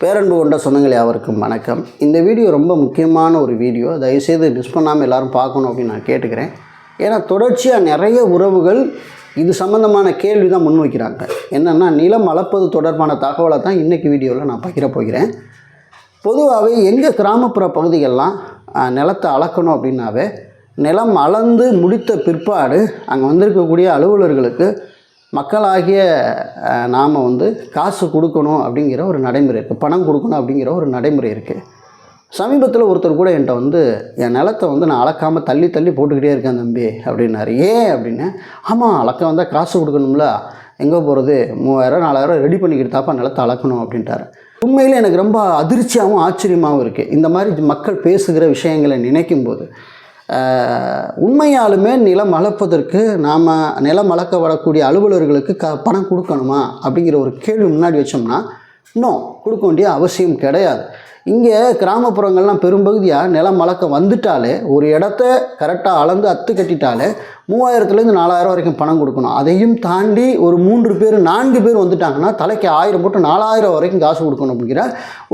பேரன்பு கொண்ட சொந்தங்கள் யாவருக்கும் வணக்கம். இந்த வீடியோ ரொம்ப முக்கியமான ஒரு வீடியோ. தயவுசெய்து மிஸ் பண்ணாமல் எல்லோரும் பார்க்கணும் அப்படின்னு நான் கேட்டுக்கிறேன். ஏன்னா தொடர்ச்சியாக நிறைய உறவுகள் இது சம்மந்தமான கேள்வி தான் முன்வைக்கிறாங்க. என்னென்னா நிலம் அளப்பது தொடர்பான தகவலை தான் இன்றைக்கி வீடியோவில் நான் பகிர போகிறேன். பொதுவாகவே எங்கள் கிராமப்புற பகுதிகள்லாம் நிலத்தை அளக்கணும் அப்படின்னாவே நிலம் அளந்து முடித்த பிற்பாடு அங்கே வந்திருக்கக்கூடிய அலுவலர்களுக்கு மக்களாகிய நாம் வந்து காசு கொடுக்கணும் அப்படிங்கிற ஒரு நடைமுறை இருக்குது பணம் கொடுக்கணும் அப்படிங்கிற ஒரு நடைமுறை இருக்குது சமீபத்தில் ஒருத்தர் கூட என்கிட்ட வந்து என் நிலத்தை வந்து நான் அளக்காமல் தள்ளி தள்ளி போட்டுக்கிட்டே இருக்கேன் தம்பி அப்படின்னாரு. ஏன்? அப்படின்னு. ஆமாம் அளக்க வந்தால் காசு கொடுக்கணும்ல. எங்கே போகிறது மூவாயிரம் நாலாயிரம் ரெடி பண்ணிக்கிட்டாப்பா நிலத்தை அளக்கணும் அப்படின்ட்டாரு. உண்மையில் எனக்கு ரொம்ப அதிர்ச்சியாகவும் ஆச்சரியமாகவும் இருக்குது இந்த மாதிரி மக்கள் பேசுகிற விஷயங்களை நினைக்கும் போது உண்மையாலுமே நிலம் அளப்பதற்கு நாம் நிலம் அளக்க வரக்கூடிய அலுவலர்களுக்கு க பணம் கொடுக்கணுமா அப்படிங்கிற ஒரு கேள்வி முன்னாடி வச்சோம்னா இன்னும் கொடுக்க வேண்டிய அவசியம் கிடையாது. இங்கே கிராமப்புறங்கள்லாம் பெரும்பகுதியாக நிலம் அளக்க வந்துட்டாலே ஒரு இடத்த கரெக்டாக அளந்து அத்து கட்டிட்டாலே மூவாயிரத்துலேருந்து நாலாயிரம் வரைக்கும் பணம் கொடுக்கணும். அதையும் தாண்டி ஒரு மூன்று பேர் நான்கு பேர் வந்துட்டாங்கன்னா தலைக்கு ஆயிரம் போட்டு நாலாயிரம் வரைக்கும் காசு கொடுக்கணும் அப்படிங்கிற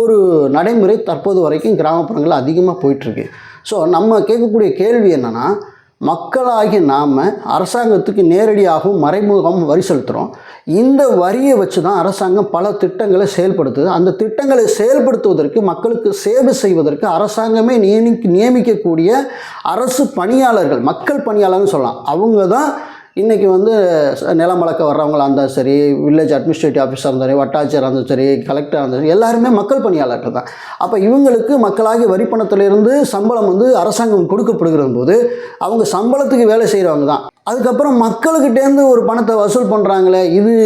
ஒரு நடைமுறை தற்போது வரைக்கும் கிராமப்புறங்களில் அதிகமாக போயிட்டுருக்கு. ஸோ நம்ம கேட்கக்கூடிய கேள்வி என்னென்னா மக்களாகி நாம் அரசாங்கத்துக்கு நேரடியாகவும் மறைமுகமாகவும் வரி செலுத்துகிறோம் இந்த வரியை வச்சு தான் அரசாங்கம் பல திட்டங்களை செயல்படுத்துது. அந்த திட்டங்களை செயல்படுத்துவதற்கு மக்களுக்கு சேவை செய்வதற்கு அரசாங்கமே நியமிக்க நியமிக்கக்கூடிய அரசு பணியாளர்கள் மக்கள் பணியாளர்னு சொல்லலாம். அவங்க தான் இன்றைக்கி வந்து நிலம் வளர்க்க வர்றவங்களா இருந்தாலும் சரி வில்லேஜ் அட்மினிஸ்ட்ரேட்டிவ் ஆஃபீஸாக இருந்தாலும் சரி வட்டாட்சியராக இருந்தாலும் சரி கலெக்டராக இருந்தாலும் சரி எல்லாருமே மக்கள் பணியாளர்கள் தான். அப்போ இவங்களுக்கு மக்களாகி வரி பணத்திலிருந்து சம்பளம் வந்து அரசாங்கம் கொடுக்கப்படுகிற போது அவங்க சம்பளத்துக்கு வேலை செய்கிறவங்க தான். அதுக்கப்புறம் மக்களுக்கிட்டேருந்து ஒரு பணத்தை வசூல் பண்ணுறாங்களே இது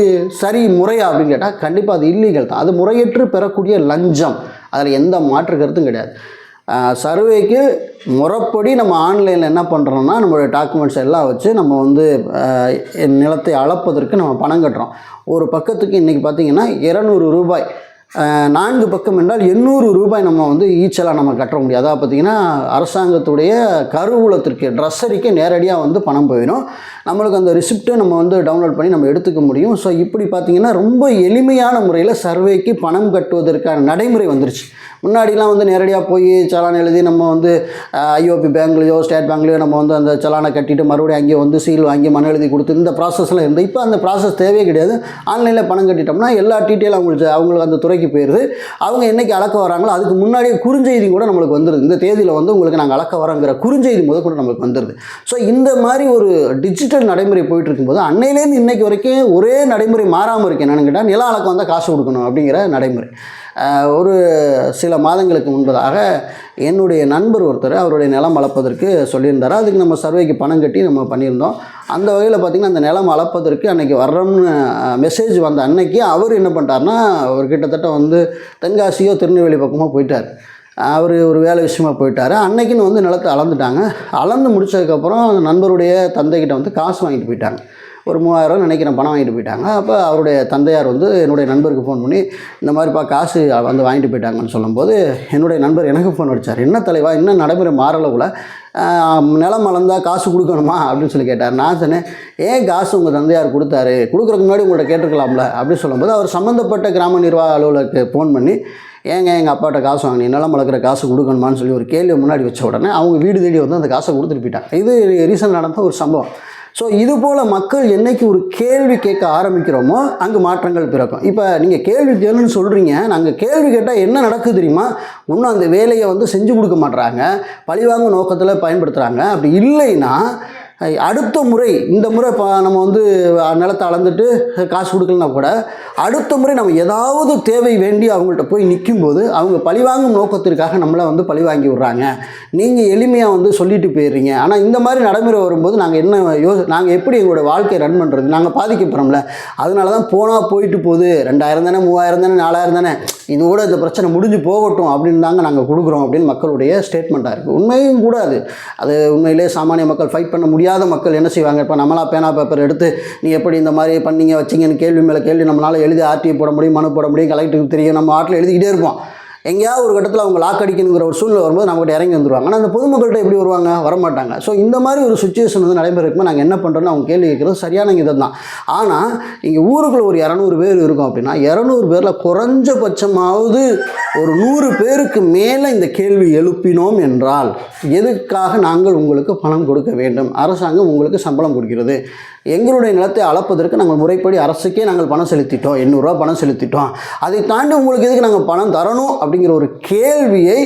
சரி முறையா அப்படின்னு கேட்டால் கண்டிப்பாக அது இல்லீகல் தான். அது முறையற்று பெறக்கூடிய லஞ்சம். அதில் எந்த மாற்று கருத்தும் கிடையாது. சர்வேக்கு முறைப்படி நம்ம ஆன்லைனில் என்ன பண்ணுறோம்னா நம்மளுடைய டாக்குமெண்ட்ஸ் எல்லாம் வச்சு நம்ம வந்து நிலத்தை அளப்பதற்கு நம்ம பணம் கட்டுறோம். ஒரு பக்கத்துக்கு இன்றைக்கி பார்த்திங்கன்னா இரநூறு ரூபாய். நான்கு பக்கம் என்றால் எண்ணூறு ரூபாய் நம்ம வந்து ஈச்சலாக நம்ம கட்ட முடியும். அதாவது பார்த்திங்கன்னா அரசாங்கத்துடைய கருவூலத்திற்கு ட்ரெஸ்ஸரிக்கு நேரடியாக வந்து பணம் போயிடும். நம்மளுக்கு அந்த ரிசிப்ட்டை நம்ம வந்து டவுன்லோட் பண்ணி நம்ம எடுத்துக்க முடியும். ஸோ இப்படி பார்த்திங்கன்னா ரொம்ப எளிமையான முறையில் சர்வேக்கு பணம் கட்டுவதற்கான நடைமுறை வந்துருச்சு. முன்னாடிலாம் வந்து நேரடியாக போய் சலான் எழுதி நம்ம வந்து ஐஓபி பேங்க்லேயோ ஸ்டேட் பேங்க்லேயோ நம்ம வந்து அந்த சலானை கட்டிட்டு மறுபடியும் அங்கே வந்து சீல் வாங்கி மன எழுதி கொடுத்து இந்த ப்ராசஸ்லாம் இருந்து இப்போ அந்த ப்ராசஸ் தேவையே கிடையாது. ஆன்லைனில் பணம் கட்டிட்டோம்னா எல்லா டீட்டெயில் அவங்களுக்கு அவங்களுக்கு அந்த துறைக்கு போயிடுது அவங்க என்னைக்கு அளக்க வராங்களோ அதுக்கு முன்னாடியே குறுஞ்செய்தி கூட நம்மளுக்கு வந்துடுது இந்த தேதியில் வந்து உங்களுக்கு நாங்கள் அளக்க வரோங்கிற குறுஞ்செய்தி முதல் கூட நம்மளுக்கு வந்துடுது ஸோ இந்த மாதிரி ஒரு டிஜிட்டல் நடைமுறை போயிட்டு இருக்கும்போது அன்னையிலேருந்து இன்னைக்கு வரைக்கும் ஒரே நடைமுறை மாறாமல் இருக்கு. என்னன்னு கேட்டால் நில அளக்கம் வந்தால் காசு கொடுக்கணும் அப்படிங்கிற நடைமுறை. ஒரு சில மாதங்களுக்கு முன்பதாக என்னுடைய நண்பர் ஒருத்தர் அவருடைய நிலம் அளப்பதற்கு சொல்லியிருந்தார். அதுக்கு நம்ம சர்வேக்கு பணம் கட்டி நம்ம பண்ணியிருந்தோம். அந்த வகையில் பார்த்திங்கன்னா அந்த நிலம் அளப்பதற்கு அன்றைக்கி வர்றோம்னு மெசேஜ் வந்த அன்னைக்கு அவர் என்ன பண்ணிட்டார்னா அவர் கிட்டத்தட்ட வந்து தென்காசியோ திருநெல்வேலி பக்கமாக போயிட்டார். அவர் ஒரு வேலை விஷயமா போயிட்டார். அன்னைக்குன்னு வந்து நிலத்தை அளந்துட்டாங்க. அளந்து முடிச்சதுக்கப்புறம் அந்த நண்பருடைய தந்தைக்கிட்ட வந்து காசு வாங்கிட்டு போயிட்டாங்க. ஒரு மூவாயிரம் நினைக்கிறேன் பணம் வாங்கிட்டு போயிட்டாங்க. அப்போ அவருடைய தந்தையார் வந்து என்னுடைய நண்பருக்கு ஃபோன் பண்ணி இந்த மாதிரிப்பா காசு வந்து வாங்கிட்டு போயிட்டாங்கன்னு சொல்லும்போது என்னுடைய நண்பர் எனக்கு ஃபோன் அடித்தார் என்ன தலைவா இன்னும் நடைமுறை மாறளவில் நிலம் அளந்தால் காசு கொடுக்கணுமா? அப்படின்னு சொல்லி கேட்டார். நான் சொன்னேன் ஏன் காசு உங்கள் தந்தையார் கொடுத்தாரு? கொடுக்குறதுக்கு முன்னாடி உங்கள்கிட்ட கேட்டிருக்கலாம்ல? அப்படின்னு சொல்லும்போது அவர் சம்மந்தப்பட்ட கிராம நிர்வாக அலுவலருக்கு ஃபோன் பண்ணி ஏங்க எங்கள் அப்பாட்ட காசு வாங்கினி நிலம் வளர்க்குற காசு கொடுக்கணுமான்னு சொல்லி ஒரு கேள்வி முன்னாடி வச்ச உடனே அவங்க வீடு தேடி வந்து அந்த காசை கொடுத்துட்டு போயிட்டாங்க. இது ரீசன் நடந்த ஒரு சம்பவம். ஸோ இது போல் மக்கள் என்னைக்கு ஒரு கேள்வி கேட்க ஆரம்பிக்கிறோமோ அங்கே மாற்றங்கள் பிறக்கும். இப்போ நீங்கள் கேள்வி கேளுன்னு சொல்கிறீங்க நாங்கள் கேள்வி கேட்டால் என்ன நடக்குது தெரியுமா? இன்னும் அந்த வேலையை வந்து செஞ்சு கொடுக்க மாட்டுறாங்க பழிவாங்கும் நோக்கத்தில் பயன்படுத்துகிறாங்க அப்படி இல்லைன்னா அடுத்த முறை இந்த முறை இப்போ நம்ம வந்து நிலத்தை அளந்துட்டு காசு கொடுக்கலனா கூட அடுத்த முறை நம்ம ஏதாவது தேவை வேண்டி அவங்கள்ட்ட போய் நிற்கும்போது அவங்க பழிவாங்கும் நோக்கத்திற்காக நம்மளை வந்து பழி வாங்கி விட்றாங்க. நீங்கள் எளிமையாக வந்து சொல்லிட்டு போயிடுறீங்க. ஆனால் இந்த மாதிரி நடைமுறை வரும்போது நாங்கள் என்ன யோ நாங்கள் எப்படி எங்களோட வாழ்க்கையை ரன் பண்ணுறது நாங்கள் பாதிக்கப்படுறோம்ல. அதனால தான் போனால் போயிட்டு போகுது. ரெண்டாயிரம் தானே மூவாயிரம் தானே நாலாயிரம் தானே இதோட இந்த பிரச்சனை முடிஞ்சு போகட்டும் அப்படின்னு தாங்க நாங்கள் கொடுக்குறோம் அப்படின்னு மக்களுடைய ஸ்டேட்மெண்ட்டாக இருக்குது உண்மையும் கூட அது. அது உண்மையிலே சாமானிய மக்கள் ஃபைட் பண்ண முடியாது. மக்கள் என்ன செய்வாங்க? இப்போ நம்மளா பேனா பேப்பர் எடுத்து நீ எப்படி இந்த மாதிரி பண்ணீங்க? வச்சிங்கன்னு கேள்வி மேலே கேள்வி நம்மளால் எழுதி ஆர்டிஐ போட முடியும் மனு போட முடியும் கலெக்டருக்கு தெரியும். நம்ம ஆட்டில் எழுதிக்கிட்டே இருப்போம். எங்கேயாவது ஒரு கட்டத்தில் அவங்க லாக் அடிக்கணுங்கிற ஒரு சூழ்நிலை வரும்போது நம்மகிட்ட இறங்கி வந்துருவாங்க. ஆனால் அந்த பொதுமக்கள்கிட்ட எப்படி வருவாங்க? வரமாட்டாங்க. ஸோ இந்த மாதிரி ஒரு சுச்சுவேஷன் வந்து நடைபெறக்குமே நாங்கள் என்ன பண்ணுறோன்னு அவங்க கேள்வி கேட்குறது சரியான இதை தான் ஆனால் இங்கே ஊருக்குள்ள ஒரு இரநூறு பேர் இருக்கும் அப்படின்னா இரநூறு பேரில் குறைஞ்சபட்சமாவது ஒரு நூறு பேருக்கு மேலே இந்த கேள்வி எழுப்பினோம் என்றால் எதுக்காக நாங்கள் உங்களுக்கு பணம் கொடுக்க வேண்டும்? அரசாங்கம் உங்களுக்கு சம்பளம் கொடுக்கிறது. எங்களுடைய நிலத்தை அளப்பதற்கு நாங்கள் முறைப்படி அரசுக்கே நாங்கள் பணம் செலுத்திட்டோம். எண்ணூறுரூவா பணம் செலுத்திட்டோம். அதை தாண்டி உங்களுக்கு எதுக்கு நாங்கள் பணம் தரணும் அப்படிங்கிற ஒரு கேள்வியை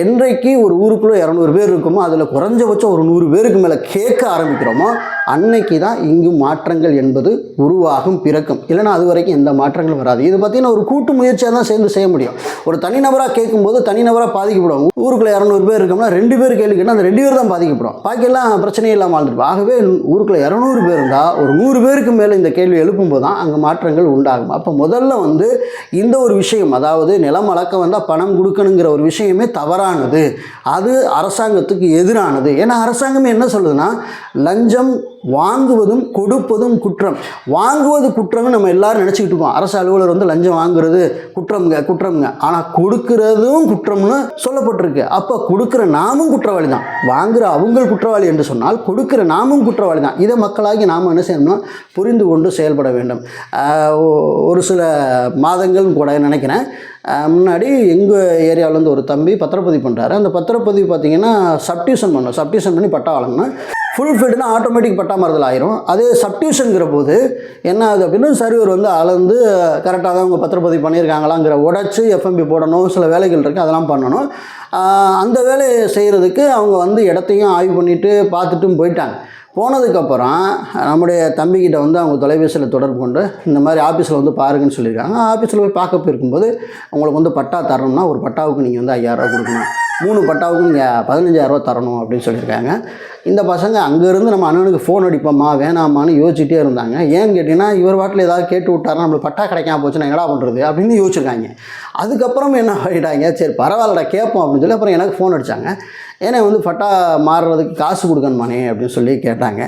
என்றைக்கு ஒரு ஊருக்குள்ளே இரநூறு பேர் இருக்குமோ அதில் குறைஞ்சபட்சம் ஒரு நூறு பேருக்கு மேலே கேட்க ஆரம்பிக்கிறோமோ அன்னைக்கு தான் இங்கு மாற்றங்கள் என்பது உருவாகும் பிறக்கும். இல்லைன்னா அது வரைக்கும் எந்த மாற்றங்களும் வராது. இது பார்த்தீங்கன்னா ஒரு கூட்டு முயற்சியாக தான் சேர்ந்து செய்ய முடியும். ஒரு தனிநபராக கேட்கும்போது தனிநபராக பாதிக்கப்படும். ஊருக்குள்ளே இரநூறு பேர் இருக்கோம்னா ரெண்டு பேர் கேள்வி கேட்டால் அந்த ரெண்டு பேர் தான் பாதிக்கப்படும். பாக்கியெல்லாம் பிரச்சனையே இல்லாமல் வாழ்ந்துருப்போம் ஆகவே ஊருக்குள்ளே இரநூறு பேர் இருந்தால் ஒரு நூறு பேருக்கு மேலே இந்த கேள்வி எழுப்பும்போது தான் அங்கே மாற்றங்கள் உண்டாகும். அப்போ முதல்ல வந்து இந்த ஒரு விஷயம் அதாவது நிலம் அளக்க வந்தால் பணம் கொடுக்கணுங்கிற ஒரு விஷயமே தவறானது. அது அரசாங்கத்துக்கு எதிரானது. ஏன்னா அரசாங்கமே என்ன சொல்லுதுன்னா லஞ்சம் வாங்குவதும் கொடுப்பதும் குற்றம். வாங்குவது குற்றம்னு நம்ம எல்லாரும் நினச்சிக்கிட்டு இருக்கோம். அரசு அலுவலர் வந்து லஞ்சம் வாங்குறது குற்றம்ங்க குற்றம்ங்க. ஆனால் கொடுக்கறதும் குற்றம்னு சொல்லப்பட்டிருக்கு. அப்போ கொடுக்குற நாமும் குற்றவாளி தான் வாங்குற அவங்க குற்றவாளி என்று சொன்னால் கொடுக்குற நாமும் குற்றவாளி தான் இதை மக்களாகி நாம் என்ன செய்யணும்னா புரிந்து கொண்டு செயல்பட வேண்டும். ஒரு சில மாதங்கள் கூட நினைக்கிறேன். முன்னாடி எங்கள் ஏரியாவிலேருந்து ஒரு தம்பி பத்திரப்பதிவு பண்ணுறாரு அந்த பத்திரப்பதிவு பார்த்தீங்கன்னா சப்டியூஷன் பண்ணோம். சப்டியூஷன் பண்ணி பட்டா வழங்கணும். ஃபுல் ஃபிட்னா ஆட்டோமேட்டிக் பட்டா மாறுதல் ஆயிரும். அதே சப்டியூஷனுங்கிற போது என்ன ஆகுது அப்படின்னா சர்வர் வந்து அளந்து கரெக்டாக தான் அவங்க பத்திரப்பதிவு பண்ணியிருக்காங்களாங்கிற உடச்சி எஃப்எம்பி போடணும் சில வேலைகள் இருக்குது அதெல்லாம் பண்ணணும். அந்த வேலையை செய்கிறதுக்கு அவங்க வந்து இடத்தையும் ஆய்வு பண்ணிவிட்டு பார்த்துட்டும் போயிட்டாங்க. போனதுக்கப்புறம் நம்முடைய தம்பிக்கிட்ட வந்து அவங்க தொலைபேசியில் தொடர்பு கொண்டு இந்த மாதிரி ஆஃபீஸில் வந்து பாருங்கன்னு சொல்லியிருக்காங்க. ஆஃபீஸில் போய் பார்க்க போயிருக்கும்போது உங்களுக்கு வந்து பட்டா தரணும்னா ஒரு பட்டாவுக்கு நீங்கள் வந்து ஐயாயிரரூவா கொடுக்கணும். மூணு பட்டாவுக்கும் நீங்கள் பதினஞ்சாயிரரூவா தரணும் அப்படின்னு சொல்லியிருக்காங்க. இந்த பசங்க அங்கேருந்து நம்ம அண்ணனுக்கு ஃபோன் அடிப்போமா வேணாமான்னு யோசிச்சுட்டே இருந்தாங்க. ஏன்னு கேட்டிங்கன்னா இவர் வாட்டில் ஏதாவது கேட்டு விட்டாருன்னா நம்மளுக்கு பட்டா கிடைக்காம போச்சுன்னா என்னடா பண்ணுறது அப்படின்னு யோசிச்சிருக்காங்க. அதுக்கப்புறம் என்ன ஆகிட்டாங்க சரி பரவாயில்லடா கேட்போம் அப்படின்னு சொல்லி அப்புறம் எனக்கு ஃபோன் அடித்தாங்க ஏன்னா வந்து பட்டா மாறுறதுக்கு காசு கொடுக்கணுமானே அப்படின்னு சொல்லி கேட்டாங்க.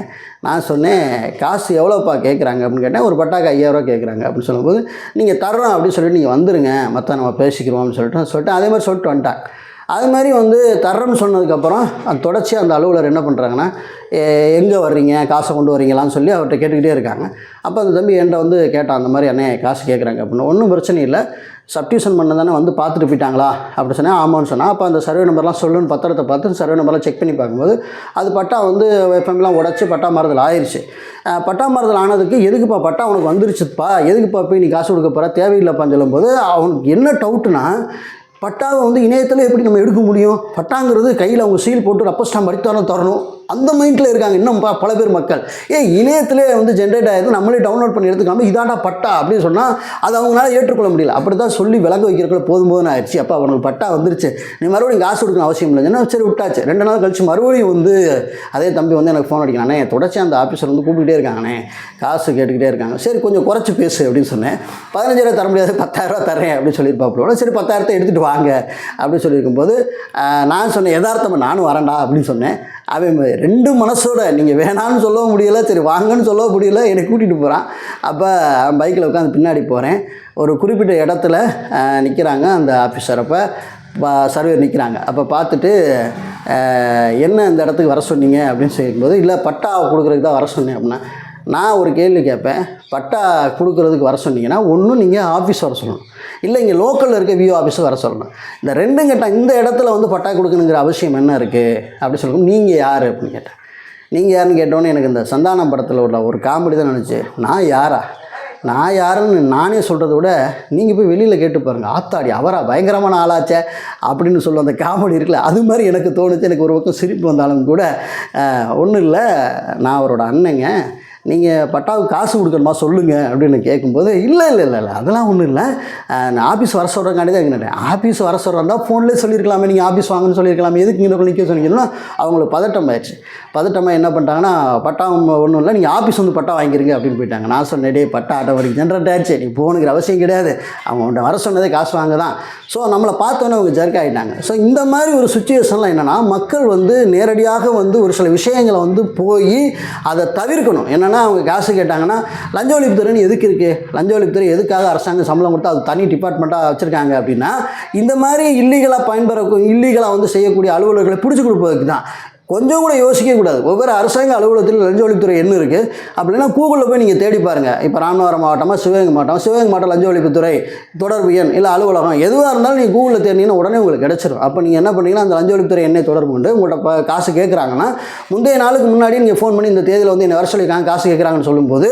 நான் சொன்னேன் காசு எவ்வளோப்பா கேட்குறாங்க அப்படின்னு கேட்டேன் ஒரு பட்டாக்கு ஐயாயிரரூவா கேட்குறாங்க அப்படின்னு சொல்லும்போது நீங்கள் தர்றோம் அப்படின்னு சொல்லிட்டு நீங்கள் வந்துடுங்க மற்ற நம்ம பேசிக்கிறோம் அப்படின்னு சொல்லிட்டு சொல்லிட்டு அதே மாதிரி சொல்லிட்டு வந்துட்டாங்க. அது மாதிரி வந்து தர்றேன்னு சொன்னதுக்கப்புறம் அது தொடர்ச்சி அந்த அலுவலர் என்ன பண்ணுறாங்கன்னா எங்கே வர்றீங்க? காசை கொண்டு வரீங்களான்னு சொல்லி அவர்கிட்ட கேட்டுக்கிட்டே இருக்காங்க. அப்போ அந்த தம்பி என்கிட்ட வந்து கேட்டான் அந்த மாதிரி அண்ணே காசு கேட்குறாங்க அப்படின்னு. ஒன்றும் பிரச்சனை இல்லை. சப்டியூஷன் பண்ண தானே வந்து பார்த்துட்டு போயிட்டாங்களா? அப்படி சொன்னேன். ஆமான்னு சொன்னால் அப்போ அந்த சர்வே நம்பர்லாம் சொல்லுன்னு பத்திரத்தை பார்த்து சர்வே நம்பர்லாம் செக் பண்ணி பார்க்கும்போது அது பட்டா வந்து எஃப்எம்லாம் உடச்சி பட்டா மாறுதல் ஆயிடுச்சு பட்டா மாறுதல் ஆனதுக்கு எதுக்குப்பா பட்டா உனக்கு வந்துருச்சுப்பா? எதுக்குப்பா போய் நீ காசு கொடுக்க போகிற தேவையில்லைப்பான்னு சொல்லும்போது அவனுக்கு என்ன டவுட்டுனா பட்டாவை வந்து இணையத்தில் எப்படி நம்ம எடுக்க முடியும்? பட்டாங்கிறது கையில் அவங்க சீல் போட்டு ரப்பர் ஸ்டாம்ப் அடித்தாலும் தரணும். அந்த மைண்டில் இருக்காங்க இன்னும் ப- பல பேர் மக்கள். ஏ இணையத்திலே வந்து ஜென்ரேட் ஆகிருக்கு நம்மளே டவுன்லோட் பண்ணி எடுத்துக்காம இதாண்டா பட்டா அப்படின்னு சொன்னால் அது அவங்களால ஏற்றுக்கொள்ள முடியல. அப்படி தான் சொல்லி விலக வைக்கிறக்குள்ள போதும் போதும் ஆயிடுச்சு. அப்போ அவனுக்கு பட்டா வந்துருச்சு. நீ மறுபடியும் காசு கொடுக்கணும் அவசியம் இல்லை. ஏன்னா சரி விட்டாச்சு. ரெண்டு நாள் கழிச்சு மறுபடியும் வந்து அதே தம்பி வந்து எனக்கு ஃபோன் அடிக்கிறானே. தொடர்ச்சி அந்த ஆஃபீஸர் வந்து கூப்பிட்டுட்டே இருக்காங்கண்ணே காசு கேட்டுக்கிட்டே இருக்காங்க. சரி கொஞ்சம் குறைச்சி பேசு அப்படின்னு சொன்னேன். பதினஞ்சாயிரம் தர முடியாது பத்தாயிரரூவா தரேன் அப்படின்னு சொல்லியிருப்பாப்புல. சரி பத்தாயிரத்தை எடுத்துகிட்டு வா. வாங்க அப்படின்னு சொல்லியிருக்கும்போது நான் சொன்னேன் யதார்த்தமாக நானும் வரேன்டா அப்படின்னு சொன்னேன். அவன் ரெண்டு மனசோட நீங்கள் வேணான்னு சொல்லவும் முடியல சரி வாங்கன்னு சொல்லவும் முடியல என்னை கூட்டிகிட்டு போகிறான் அப்போ பைக்கில் உட்காந்து பின்னாடி போகிறேன் ஒரு குறிப்பிட்ட இடத்துல நிற்கிறாங்க அந்த ஆஃபீஸர் அப்போ சர்வேர் நிற்கிறாங்க அப்போ பார்த்துட்டு என்ன இந்த இடத்துக்கு வர சொன்னீங்க அப்படின்னு சொல்லும்போது இல்லை பட்டா கொடுக்குறதுக்கு தான் வர சொன்னேன் அப்படின்னா நான் ஒரு கேள்வி கேட்பேன். பட்டா கொடுக்குறதுக்கு வர சொன்னீங்கன்னா ஒன்றும் நீங்கள் ஆஃபீஸ் வர சொல்லணும். இல்லை இங்கே லோக்கலில் இருக்க வியூ ஆஃபீஸுக்கு வர சொல்லணும். இந்த ரெண்டும் கேட்டால் இந்த இடத்துல வந்து பட்டா கொடுக்கணுங்கிற அவசியம் என்ன இருக்குது அப்படி சொல்லணும் நீங்கள் யார் அப்படின்னு கேட்டேன். நீங்கள் யாருன்னு கேட்டோன்னே எனக்கு இந்த சந்தானம் படத்தில் உள்ள ஒரு காமெடி தான் நினச்சி நான் யாரா? நான் யாருன்னு நானே சொல்கிறத விட நீங்கள் போய் வெளியில் கேட்டு பாருங்கள் ஆத்தாடி அவரா? பயங்கரமான ஆளாச்சே அப்படின்னு சொல்லுவோம் அந்த காமெடி இருக்குல்ல அது மாதிரி எனக்கு தோணுச்சு. எனக்கு ஒரு பக்கம் சிரிப்பு வந்தாலும் கூட ஒன்றும் இல்லை. நான் அவரோட அண்ணங்க. நீங்கள் பட்டாவுக்கு காசு கொடுக்கணுமா சொல்லுங்கள் அப்படின்னு கேட்கும்போது இல்லை இல்லை இல்லை இல்லை அதெல்லாம் ஒன்றும் இல்லை. நான் ஆஃபீஸ் வர சொல்கிறக்காண்டி தான் கேட்டேன் ஆஃபீஸ் வர சொல்கிறதா ஃபோன்லேயே சொல்லியிருக்கலாமே நீங்கள் ஆஃபீஸ் வாங்கன்னு சொல்லியிருக்கலாமே. எதுக்கு இங்கே நிற்க சொன்னீங்கன்னா அவங்களுக்கு பதட்டம் ஆயிடுச்சு. பதட்டமாக என்ன பண்ணிட்டாங்கன்னா பட்டா ஒன்றும் இல்லை நீங்கள் ஆஃபீஸ் வந்து பட்டா வாங்கிக்கிறீங்க அப்படின்னு போயிட்டாங்க. நான் சொன்னேன் டே பட்டா வரைக்கும் ஜென்ரேட் ஆயிடுச்சு. நீ போகணுங்கிற அவசியம் கிடையாது. அவங்க வர சொன்னதே காசு வாங்க தான். ஸோ நம்மளை பார்த்தோன்னே அவங்க ஜர்க் ஆகிட்டாங்க ஸோ இந்த மாதிரி ஒரு சுச்சுவேஷனில் என்னென்னா மக்கள் வந்து நேரடியாக வந்து ஒரு சில விஷயங்களை வந்து போய் அதை தவிர்க்கணும். என்னென்னா கேட்டாங்கன்னா அவங்க காசு கேட்டாங்கன்னா லஞ்ச ஒழிப்புத்துறைன்னு எதுக்கு இருக்குது லஞ்ச ஒழிப்புத்துறை எதுக்காக அரசாங்கம் சம்பளம் கொடுத்தா அது தனி டிபார்ட்மெண்ட்டாக வச்சுருக்காங்க? அப்படின்னா இந்த மாதிரி இல்லீகலாக பயன்பெற இல்லீகலாக வந்து செய்யக்கூடிய அலுவலர்களை பிடிச்சி கொடுப்பதுக்கு தான். கொஞ்சம் கூட யோசிக்கக்கூடாது ஒவ்வொரு அரசாங்க அலுவலகத்தில் லஞ்ச ஒழிப்புத்துறை என்ன இருக்குது அப்படின்னா கூகுளில் போய் நீங்கள் தேடி பாருங்கள் இப்போ ராமநாதபுரம் மாவட்டமாக சிவகங்கை மாவட்டம் சிவகங்கை மாவட்டம் லஞ்ச ஒழிப்புத்துறை தொடர்பு எண் இல்லை அலுவலகம் எதுவாக இருந்தாலும் நீங்கள் கூகுளில் தேடினீங்கன்னா உடனே உங்களுக்கு கிடச்சிரும். அப்போ நீங்கள் என்ன பண்ணீங்கன்னா அந்த லஞ்ச ஒழிப்புத்துறை என்னை தொடர்பு கொண்டு உங்கள்கிட்ட காசு கேட்குறாங்கன்னா முந்தைய நாளுக்கு முன்னாடி நீங்கள் ஃபோன் பண்ணி இந்த தேதியில் வந்து என்ன வர சொல்லியிருக்காங்க காசு கேட்குறாங்கன்னு சொல்லும்போது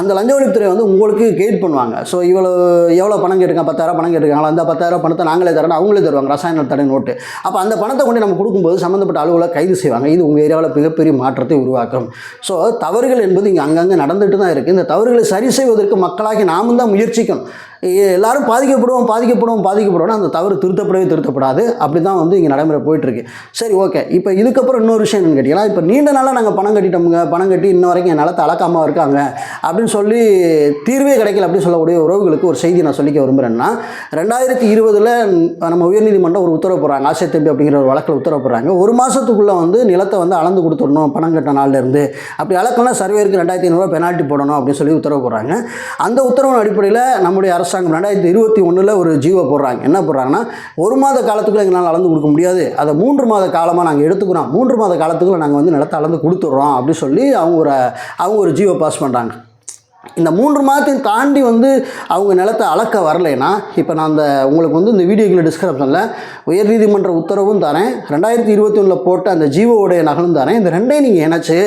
அந்த லஞ்ச ஒழிப்புத்துறை வந்து உங்களுக்கு கைட் பண்ணுவாங்க. ஸோ இவ்வளோ எவ்வளோ பணம் கேட்டுருக்காங்க? பத்தாயிரம் பணம் கேட்டிருக்காங்களா? அந்த பத்தாயிரம் பணத்தை நாங்களே தரணும் அவங்களே தருவாங்க ரசாயன தடை நோட்டு. அப்போ அந்த பணத்தை கொண்டு நம்ம கொடுக்கும்போது சம்மந்தப்பட்ட அலுவலக கைது செய்வாங்க. இது உங்கள் ஏரியாவில் மிகப்பெரிய மாற்றத்தை உருவாக்கும். ஸோ தவறுகள் என்பது இங்கே அங்கங்கே நடந்துட்டு தான் இருக்குது இந்த தவறுகளை சரி செய்வதற்கு மக்களாகி நாமும் தான் முயற்சிக்கணும். எல்லாரும் பாதிக்கப்படுவோம் பாதிக்கப்படுவோம் பாதிக்கப்படுவோம் அந்த தவறு திருத்தப்படவே திருத்தப்படாது. அப்படி தான் வந்து இங்கே நடைமுறை போயிட்டுருக்கு. சரி ஓகே. இப்போ இதுக்கப்புறம் இன்னொரு விஷயம் என்னன்னு கேட்டிங்கன்னா இப்போ நீண்ட நாளாக நாங்கள் பணம் கட்டிட்டோமுங்க. பணம் கட்டி இன்ன வரைக்கும் என் நிலத்தை அளக்காமல் இருக்காங்க. அப்படின்னு சொல்லி தீர்வே கிடைக்கல அப்படின்னு சொல்லக்கூடிய உறவுகளுக்கு ஒரு செய்தி நான் சொல்லிக்க விரும்புகிறேன்னா ரெண்டாயிரத்தி இருபதில் நம்ம உயர்நீதிமன்றம் ஒரு உத்தரவு போடுறாங்க. ஆசை தம்பி அப்படிங்கிற ஒரு வழக்கில் உத்தரவு போடுறாங்க. ஒரு மாதத்துக்குள்ளே வந்து நிலத்தை வந்து அளந்து கொடுத்துடணும் பணம் கட்ட நாள்லேருந்து. அப்படி அளக்கணும்னா சர்வேருக்கு ரெண்டாயிரத்தி ஐநூறுரூவா பெனால்ட்டி போடணும் அப்படின்னு சொல்லி உத்தரவு போடுறாங்க. அந்த உத்தரவின் அடிப்படையில் நம்முடைய அரசு அரசாங்கம் ரெண்டாயிரத்தி இருபத்தி ஒன்றில் ஒரு ஜீவோ போடுறாங்க. என்ன போடுறாங்கன்னா ஒரு மாத காலத்துக்குள்ள எங்களால் அளந்து கொடுக்க முடியாது. அதை மூன்று மாத காலமாக நாங்கள் எடுத்துக்கிறோம். மூன்று மாத காலத்துக்குள்ள நாங்கள் வந்து நிலத்தை அளந்து கொடுத்துட்றோம் அப்படின்னு சொல்லி அவங்க ஒரு அவங்க ஒரு ஜீவோ பாஸ் பண்ணுறாங்க இந்த மூன்று மாதத்தையும் தாண்டி வந்து அவங்க நிலத்தை அளக்க வரலைன்னா இப்போ நான் அந்த உங்களுக்கு வந்து இந்த வீடியோக்குள்ள டிஸ்கிரிப்ஷனில் உயர்நீதிமன்ற உத்தரவும் தரேன். ரெண்டாயிரத்தி இருபத்தி ஒன்றில் போட்ட அந்த ஜீவோடைய நகலும் தரேன். இந்த ரெண்டையும் நீங்கள் இணைச்சு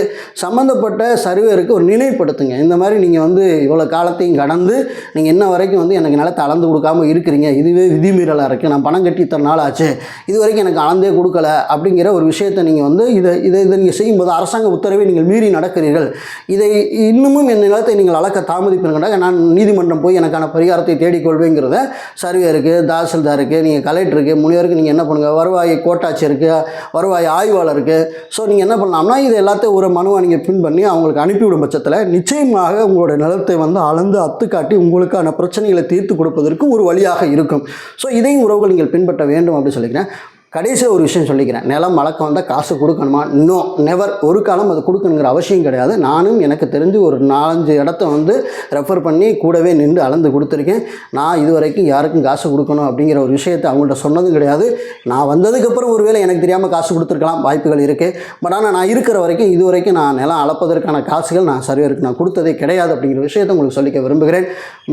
சம்மந்தப்பட்ட சர்வேருக்கு ஒரு நினைவுபடுத்துங்க. இந்த மாதிரி நீங்கள் வந்து இவ்வளோ காலத்தையும் கடந்து நீங்கள் இன்ன வரைக்கும் வந்து எனக்கு நிலத்தை அளந்து கொடுக்காம இருக்கிறீங்க. இதுவே விதிமீறலாக இருக்குது நான் பணம் கட்டி இத்தனை நாள் ஆச்சு. இது வரைக்கும் எனக்கு அளந்தே கொடுக்கல அப்படிங்கிற ஒரு விஷயத்தை நீங்கள் வந்து இதை இதை இதை நீங்கள் செய்யும்போது அரசாங்க உத்தரவை நீங்கள் மீறி நடக்கிறீர்கள். இதை இன்னமும் என் நிலத்தை நீங்கள் வழக்கை தாமதிப்பீர்கள் நான் நீதிமன்றம் போய் எனக்கான பரிகாரத்தை தேடிக்கொள்வேங்கிறத சர்வேருக்கு தாசில்தாருக்கு நீங்கள் கலெக்டருக்கு முனிவருக்கு நீங்கள் என்ன பண்ணுங்கள் வருவாய் கோட்டாட்சியருக்கு வருவாய் ஆய்வாளருக்கு ஸோ நீங்கள் என்ன பண்ணலாம்னா இது எல்லாத்தையும் ஒரு மனுவை நீங்கள் பின் பண்ணி அவங்களுக்கு அனுப்பிவிடும் பட்சத்தில் நிச்சயமாக உங்களோட நிலத்தை வந்து அளந்து அத்துக்காட்டி உங்களுக்கான பிரச்சனைகளை தீர்த்து கொடுப்பதற்கு ஒரு வழியாக இருக்கும். ஸோ இதையும் உறவுகள் நீங்கள் பின்பற்ற வேண்டும் அப்படின்னு சொல்லிக்கிறேன். கடைசியில் ஒரு விஷயம் சொல்லிக்கிறேன். நிலம் வழக்கம் வந்தால் காசு கொடுக்கணுமா? நோ நெவர் ஒரு காலம் அது கொடுக்கணுங்கிற அவசியம் கிடையாது. நானும் எனக்கு தெரிஞ்சு ஒரு நாலஞ்சு இடத்த வந்து ரெஃபர் பண்ணி கூடவே நின்று அளந்து கொடுத்துருக்கேன். நான் இது வரைக்கும் யாருக்கும் காசு கொடுக்கணும் அப்படிங்கிற ஒரு விஷயத்தை அவங்கள்ட்ட சொன்னதும் கிடையாது. நான் வந்ததுக்கப்புறம் ஒருவேளை எனக்கு தெரியாமல் காசு கொடுத்துருக்கலாம் வாய்ப்புகள் இருக்குது பட் ஆனால் நான் இருக்கிற வரைக்கும் இது வரைக்கும் நான் நிலம் அளப்பதற்கான காசுகள் நான் சர்வேருக்கு நான் கொடுத்ததே கிடையாது அப்படிங்கிற விஷயத்தை உங்களுக்கு சொல்லிக்க விரும்புகிறேன்.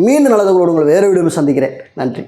மீண்டும் நல்லதவங்களோடு உங்களை வேறு வீடியோ சந்திக்கிறேன். நன்றி.